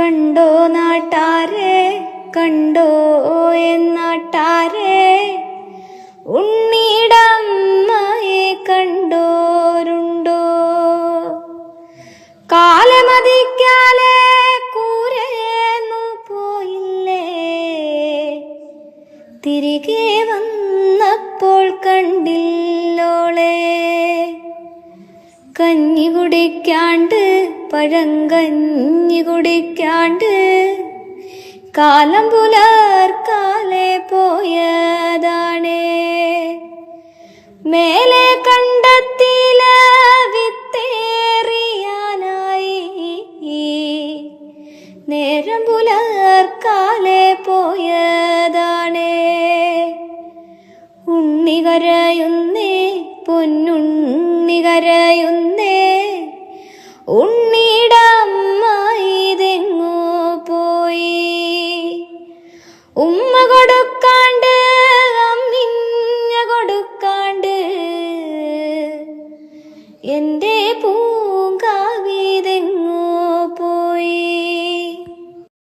കണ്ടോ നാട്ടാരെ? കണ്ടോ എന്നാട്ടാരെ ഉണ്ണീടമ്മയെ കണ്ടോരുണ്ടോ? കാലമതിക്കാലെ കൂരേന്നു പോയില്ലേ? തിരികെ വന്നപ്പോൾ കണ്ടില്ലോളെ കഞ്ഞി കുടിക്കാണ്ട് പഴങ്കഞ്ഞി കുടിക്കാണ്ട്. കാലം പുലർക്കാലെ പോയതാണേ. മേലെ കണ്ടെത്തിയില വിത്തേറിയാനായി. നേരം പുലർക്കാലെ പോയതാണേ. ഉണ്ണി കരയുന്നേ പൊന്നുണ്ണി കരയുന്നേ. ഉണ്ണിടമ്മയിതെങ്ങോ പോയി. ഉമ്മ കൊടുക്കാണ്ട് അമ്മിഞ്ഞ കൊടുക്കാണ്ട് എന്റെ പൂ